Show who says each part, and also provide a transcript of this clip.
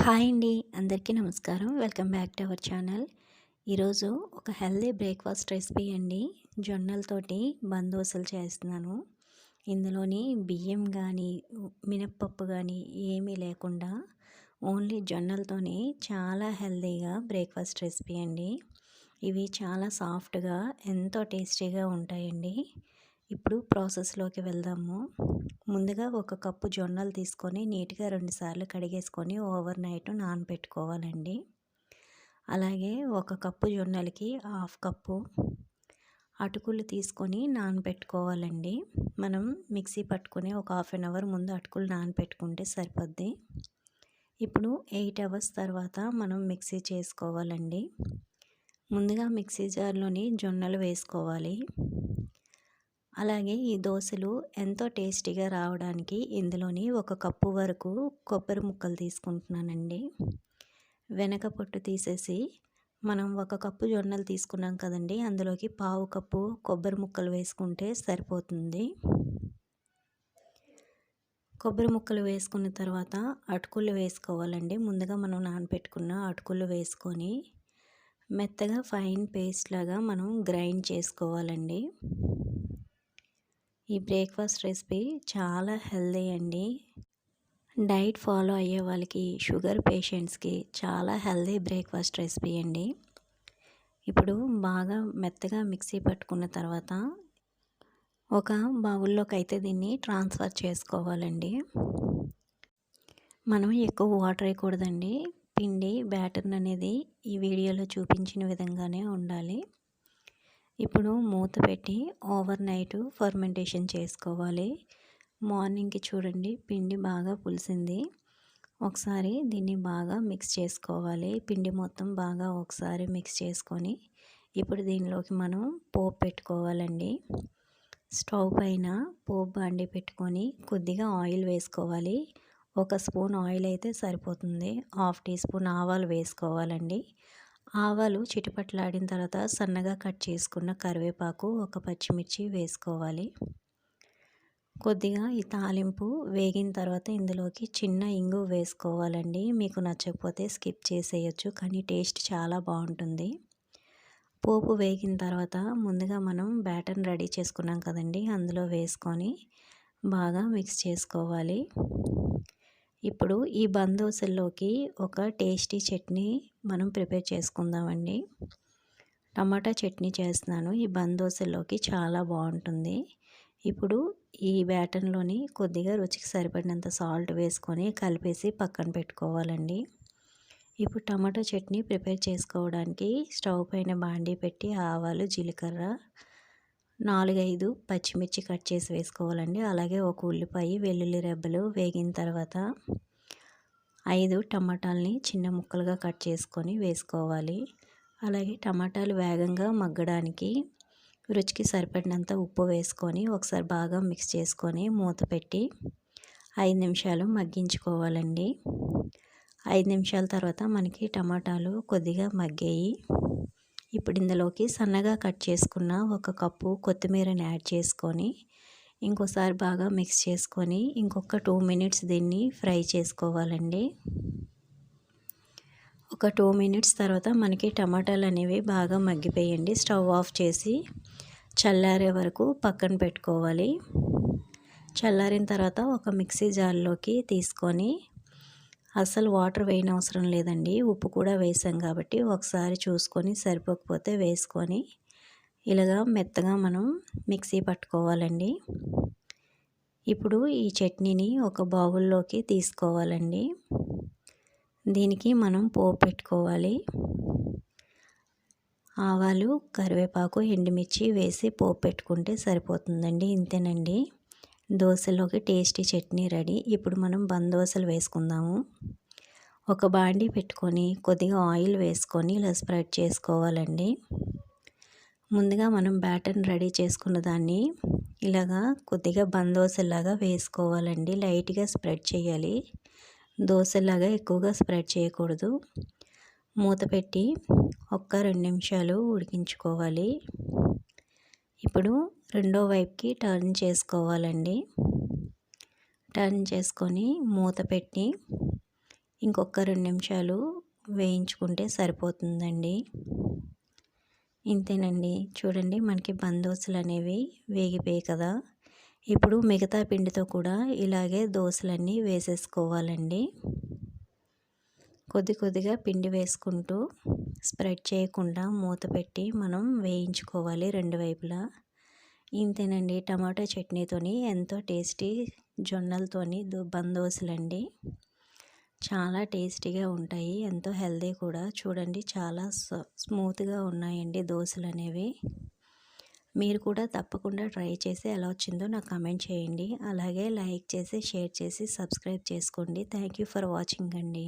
Speaker 1: Hi అండి అందరికీ నమస్కారం. Welcome back to our channel. ఈరోజు ఒక హెల్దీ బ్రేక్ఫాస్ట్ రెసిపీ అండి. జొన్నలతోటి బందోసలు చేస్తున్నాను. ఇందులోని బియ్యం కానీ మినప్పప్పు కానీ ఏమీ లేకుండా ఓన్లీ జొన్నలతోనే చాలా హెల్దీగా బ్రేక్ఫాస్ట్ రెసిపీ అండి. ఇవి చాలా సాఫ్ట్గా ఎంతో టేస్టీగా ఉంటాయండి. ఇప్పుడు ప్రాసెస్లోకి వెళ్దాము. ముందుగా ఒక కప్పు జొన్నలు తీసుకొని నీట్గా రెండుసార్లు కడిగేసుకొని ఓవర్ నైట్ నానబెట్టుకోవాలండి. అలాగే ఒక కప్పు జొన్నలకి హాఫ్ కప్పు అటుకులు తీసుకొని నానబెట్టుకోవాలండి. మనం మిక్సీ పట్టుకుని ఒక హాఫ్ అన్ అవర్ ముందు అటుకులు నానబెట్టుకుంటే సరిపోద్ది. ఇప్పుడు ఎయిట్ అవర్స్ తర్వాత మనం మిక్సీ చేసుకోవాలండి. ముందుగా మిక్సీ జార్లోని జొన్నలు వేసుకోవాలి. అలాగే ఈ దోశలు ఎంతో టేస్టీగా రావడానికి ఇందులోని ఒక కప్పు వరకు కొబ్బరి ముక్కలు తీసుకుంటున్నానండి. వెనక పొట్టు తీసేసి మనం ఒక కప్పు జొన్నలు తీసుకున్నాం కదండి అందులోకి పావు కప్పు కొబ్బరి ముక్కలు వేసుకుంటే సరిపోతుంది. కొబ్బరి ముక్కలు వేసుకున్న తర్వాత అటుకులు వేసుకోవాలండి. ముందుగా మనం నానబెట్టుకున్న అటుకులు వేసుకొని మెత్తగా ఫైన్ పేస్ట్ లాగా మనం గ్రైండ్ చేసుకోవాలండి. ఈ బ్రేక్ఫాస్ట్ రెసిపీ చాలా హెల్దీ అండి. డైట్ ఫాలో అయ్యే వాళ్ళకి షుగర్ పేషెంట్స్కి చాలా హెల్దీ బ్రేక్ఫాస్ట్ రెసిపీ అండి. ఇప్పుడు బాగా మెత్తగా మిక్సీ పట్టుకున్న తర్వాత ఒక బౌల్లోకి అయితే దీన్ని ట్రాన్స్ఫర్ చేసుకోవాలండి. మనం ఎక్కువ వాటర్ వేయకూడదండి. పిండి బ్యాటర్ అనేది ఈ వీడియోలో చూపించిన విధంగానే ఉండాలి. ఇప్పుడు మూత పెట్టి ఓవర్ నైట్ ఫర్మెంటేషన్ చేసుకోవాలి. మార్నింగ్కి చూడండి పిండి బాగా పులిసింది. ఒకసారి దీన్ని బాగా మిక్స్ చేసుకోవాలి. పిండి మొత్తం బాగా ఒకసారి మిక్స్ చేసుకొని ఇప్పుడు దీనిలోకి మనం పోపు పెట్టుకోవాలండి. స్టవ్ పైన పోపు బండి పెట్టుకొని కొద్దిగా ఆయిల్ వేసుకోవాలి. ఒక స్పూన్ ఆయిల్ అయితే సరిపోతుంది. హాఫ్ టీ స్పూన్ ఆవాలు వేసుకోవాలండి. ఆవాలు చిటిపట్లాడిన తర్వాత సన్నగా కట్ చేసుకున్న కరివేపాకు ఒక పచ్చిమిర్చి వేసుకోవాలి. కొద్దిగా ఈ తాలింపు వేగిన తర్వాత ఇందులోకి చిన్న ఇంగు వేసుకోవాలండి. మీకు నచ్చకపోతే స్కిప్ చేసేయచ్చు కానీ టేస్ట్ చాలా బాగుంటుంది. పోపు వేగిన తర్వాత ముందుగా మనం బ్యాటర్ని రెడీ చేసుకున్నాం కదండి అందులో వేసుకొని బాగా మిక్స్ చేసుకోవాలి. ఇప్పుడు ఈ బందోసల్లోకి ఒక టేస్టీ చట్నీ మనం ప్రిపేర్ చేసుకుందామండి. టమాటా చట్నీ చేస్తున్నాను. ఈ బందోసల్లోకి చాలా బాగుంటుంది. ఇప్పుడు ఈ బ్యాటన్లోని కొద్దిగా రుచికి సరిపడినంత సాల్ట్ వేసుకొని కలిపేసి పక్కన పెట్టుకోవాలండి. ఇప్పుడు టమాటో చట్నీ ప్రిపేర్ చేసుకోవడానికి స్టవ్ పైన బాండీ పెట్టి ఆవాలు జీలకర్ర నాలుగైదు పచ్చిమిర్చి కట్ చేసి వేసుకోవాలండి. అలాగే ఒక ఉల్లిపాయ వెల్లుల్లి రెబ్బలు వేగిన తర్వాత ఐదు టమాటాలని చిన్న ముక్కలుగా కట్ చేసుకొని వేసుకోవాలి. అలాగే టమాటాలు వేగంగా మగ్గడానికి రుచికి సరిపడినంత ఉప్పు వేసుకొని ఒకసారి బాగా మిక్స్ చేసుకొని మూత పెట్టి ఐదు నిమిషాలు మగ్గించుకోవాలండి. ఐదు నిమిషాల తర్వాత మనకి టమాటాలు కొద్దిగా మగ్గాయి. ఇప్పుడు ఇందులోకి సన్నగా కట్ చేసుకున్న ఒక కప్పు కొత్తిమీరని యాడ్ చేసుకొని ఇంకోసారి బాగా మిక్స్ చేసుకొని ఇంకొక టూ మినిట్స్ దీన్ని ఫ్రై చేసుకోవాలండి. ఒక టూ మినిట్స్ తర్వాత మనకి టమాటాలు అనేవి బాగా మగ్గిపోయండి. స్టవ్ ఆఫ్ చేసి చల్లారే వరకు పక్కన పెట్టుకోవాలి. చల్లారిన తర్వాత ఒక మిక్సీ జార్లోకి తీసుకొని అస్సలు వాటర్ వేయనవసరం లేదండి. ఉప్పు కూడా వేసాం కాబట్టి ఒకసారి చూసుకొని సరిపోకపోతే వేసుకొని ఇలాగా మెత్తగా మనం మిక్సీ పట్టుకోవాలండి. ఇప్పుడు ఈ చట్నీని ఒక బౌల్లోకి తీసుకోవాలండి. దీనికి మనం పోపు పెట్టుకోవాలి. ఆవాలు కరివేపాకు ఎండుమిర్చి వేసి పోపు పెట్టుకుంటే సరిపోతుందండి. ఇంతేనండి. దోశలోకి టేస్టీ చట్నీ రెడీ. ఇప్పుడు మనం బందోసలు వేసుకుందాము. ఒక బాండీ పెట్టుకొని కొద్దిగా ఆయిల్ వేసుకొని ఇలా స్ప్రెడ్ చేసుకోవాలండి. ముందుగా మనం బ్యాటర్ని రెడీ చేసుకున్న దాన్ని ఇలాగా కొద్దిగా బందోసలాగా వేసుకోవాలండి. లైట్గా స్ప్రెడ్ చేయాలి. దోశలాగా ఎక్కువగా స్ప్రెడ్ చేయకూడదు. మూత పెట్టి ఒక్క రెండు నిమిషాలు ఉడికించుకోవాలి. ఇప్పుడు రెండో వైపుకి టర్న్ చేసుకోవాలండి. టర్న్ చేసుకొని మూత పెట్టి ఇంకొక రెండు నిమిషాలు వేయించుకుంటే సరిపోతుందండి. ఇంతేనండి. చూడండి మనకి బందోసులు అనేవి వేగిపోయాయి కదా. ఇప్పుడు మిగతా పిండితో కూడా ఇలాగే దోశలన్నీ వేసేసుకోవాలండి. కొద్ది కొద్దిగా పిండి వేసుకుంటూ స్ప్రెడ్ చేయకుండా మూత పెట్టి మనం వేయించుకోవాలి రెండు వైపులా. ఇంతేనండి టమాటా చట్నీతోని ఎంతో టేస్టీ జొన్నలతోని బందోసులండి. చాలా టేస్టీగా ఉంటాయి ఎంతో హెల్దీ కూడా. చూడండి చాలా స్మూత్గా ఉన్నాయండి దోశలు అనేవి మీరు కూడా తప్పకుండా ట్రై చేసి ఎలా వచ్చిందో నాకు కమెంట్ చేయండి. అలాగే లైక్ చేసి షేర్ చేసి సబ్స్క్రైబ్ చేసుకోండి. థ్యాంక్ యూ ఫర్ వాచింగ్ అండి.